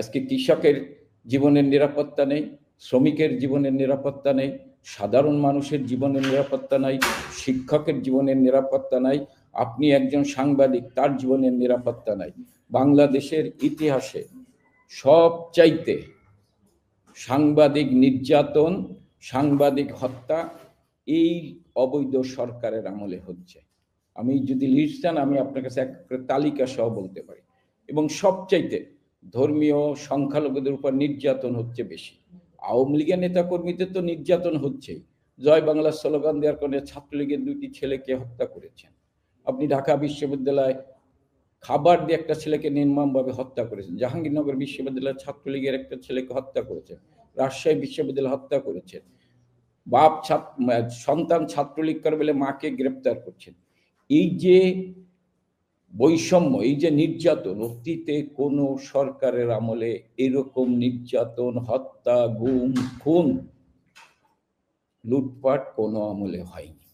আজকে কৃষকের জীবনের নিরাপত্তা নেই, শ্রমিকের জীবনের নিরাপত্তা নেই, সাধারণ মানুষের জীবনের নিরাপত্তা নাই, শিক্ষকের জীবনের নিরাপত্তা নাই, আপনি একজন সাংবাদিক, তার জীবনের নিরাপত্তা নাই। বাংলাদেশের ইতিহাসে সব চাইতে সাংবাদিক নির্যাতন, সাংবাদিক হত্যা এই অবৈধ সরকারের আমলে হচ্ছে। আমি যদি লিস্ট চান আমি আপনার কাছে এক তালিকা সহ বলতে পারি। এবং সবচাইতে ধর্মীয় সংখ্যালঘুদের উপর নির্যাতন হচ্ছে বেশি। আওয়ামী লীগের নেতা কর্মীদের তো নির্যাতন হচ্ছেই জয় বাংলা স্লোগান দেওয়ার কারণে ছাত্রলীগের দুটি ছেলেকে হত্যা করেছেন। আপনি ঢাকা বিশ্ববিদ্যালয় খাবার দিয়ে একটা ছেলেকে নির্মমভাবে হত্যা করেছেন। জাহাঙ্গীরনগর বিশ্ববিদ্যালয়ের ছাত্রলীগের একটা ছেলেকে হত্যা করেছেন। রাজশাহী বিশ্ববিদ্যালয় হত্যা করেছেন। বাপ ছাত্র, সন্তান ছাত্রলীগ করে বলে মাকে গ্রেপ্তার করছেন। এই যে বৈষম্য, এই যে নির্যাতন, অতীতে কোনো সরকারের আমলে এরকম নির্যাতন, হত্যা, গুম, খুন, লুটপাট কোনো আমলে হয়নি।